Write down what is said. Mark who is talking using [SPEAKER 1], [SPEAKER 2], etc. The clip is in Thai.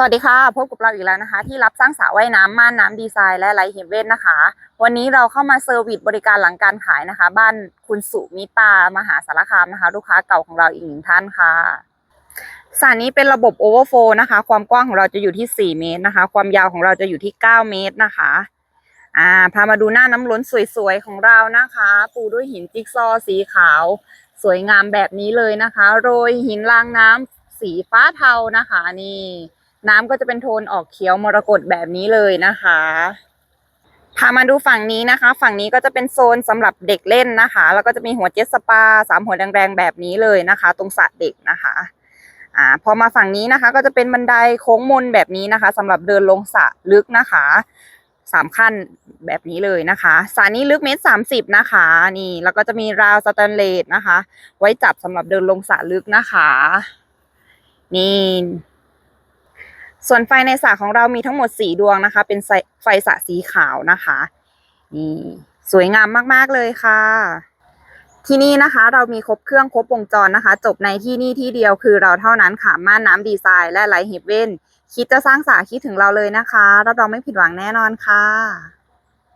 [SPEAKER 1] สวัสดีค่ะ พบกับเราอีกแล้วนะคะ ที่รับสร้างสระว่ายน้ำม่านน้ำดีไซน์และไลท์เฮเว่นนะคะ วันนี้เราเข้ามาเซอร์วิสบริการหลังการขายนะคะ บ้านคุณสุมิตามหาสารคามนะคะ ลูกค้าเก่าของเราอีกหนึ่งท่านค่ะสระนี้เป็นระบบโอเวอร์โฟนะคะ ความกว้างของเราจะอยู่ที่ 4 เมตรนะคะ ความยาวของเราจะอยู่ที่ 9 เมตรนะคะอ่าพามาดูหน้าน้ำล้นสวยๆของเรานะคะ ปูด้วยหินจิ๊กซอสีขาว สวยงามแบบนี้เลยนะคะ โรยหินรางน้ำสีฟ้าเทานะคะนี่ น้ำก็จะเป็นโทนออกเขียวมรกตแบบนี้เลยนะคะพามาดูฝั่งนี้นะคะ ฝั่งนี้ก็จะเป็นโซนสำหรับเด็กเล่นนะคะ แล้วก็จะมีหัวเจ็ตสปาสามหัวแดงๆแบบนี้เลยนะคะ ตรงสระเด็กนะคะอ่าพอมาฝั่งนี้นะคะ ก็จะเป็นบันไดโค้งมนแบบนี้นะคะสำหรับเดินลงสระลึกนะคะสามขั้นแบบนี้เลยนะคะสระนี้ลึกเมตรสามสิบนะคะ นี่แล้วก็จะมีราวสแตนเลสนะคะ ไว้จับสำหรับเดินลงสระลึกนะคะ นี่ ส่วนไฟในสระของเรามีทั้งหมดสี่ดวงนะคะ เป็นไฟไฟสระสีขาวนะคะนี่สวยงามมากๆเลยค่ะ ที่นี่นะคะ เรามีครบเครื่องครบวงจรนะคะ จบในที่นี่ที่เดียวคือเราเท่านั้นค่ะม่านน้ำดีไซน์และไลท์เฮเว่นคิดจะสร้างสระคิดถึงเราเลยนะคะรับรองไม่ผิดหวังแน่นอนค่ะ